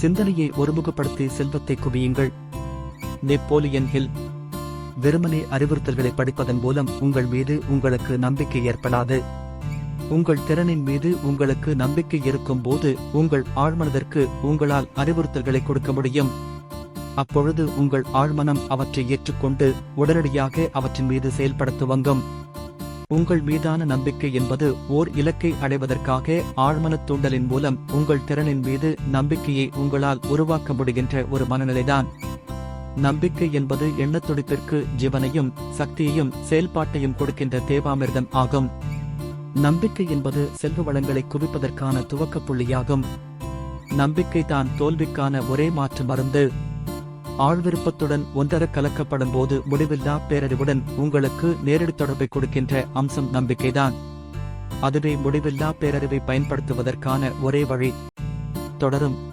சிந்தனையை ஒருமுகப்படுத்தி செல்வத்தை குவியுங்கள். Napoleon hill வெறுமனே அறிவுறுத்தல்களை படிப்பதன் மூலம் உங்கள் மீது உங்களுக்கு நம்பிக்கை ஏற்படாது. உங்கள் திறனின் மீது உங்களுக்கு நம்பிக்கை இருக்கும் போது உங்கள் ஆழ்மனதிற்கு உங்களால் அறிவுறுத்தல்களை கொடுக்க முடியும். அப்பொழுது உங்கள் ஆழ்மனம் அவற்றை ஏற்றுக்கொண்டு உடனடியாக அவற்றின் மீது செயல்பட துவங்கும். உங்கள் மீதான நம்பிக்கை என்பது ஓர் இலக்கை அடைவதற்காக ஆழ்மனத் தூண்டலின் மூலம் உங்கள் திறனின் மீது நம்பிக்கையை உங்களால் உருவாக்க முடிகின்ற ஒரு மனநிலைதான். நம்பிக்கை என்பது எண்ணத் துடிப்பிற்கு ஜீவனையும் சக்தியையும் செயல்பாட்டையும் கொடுக்கின்ற தேவாமிர்தம் ஆகும். நம்பிக்கை என்பது செல்வ வளங்களை குவிப்பதற்கான துவக்கப் புள்ளியாகும். நம்பிக்கை தான் தோல்விக்கான ஒரே மாற்று மருந்து. ஆழ்விருப்பத்துடன் ஒன்றர கலக்கப்படும் போது முடிவில்லா பேரறிவுடன் உங்களுக்கு நேரடி தொடர்பை கொடுக்கின்ற அம்சம் நம்பிக்கைதான். அதுவே முடிவில்லா பேரறிவை பயன்படுத்துவதற்கான ஒரே வழி. தொடரும்.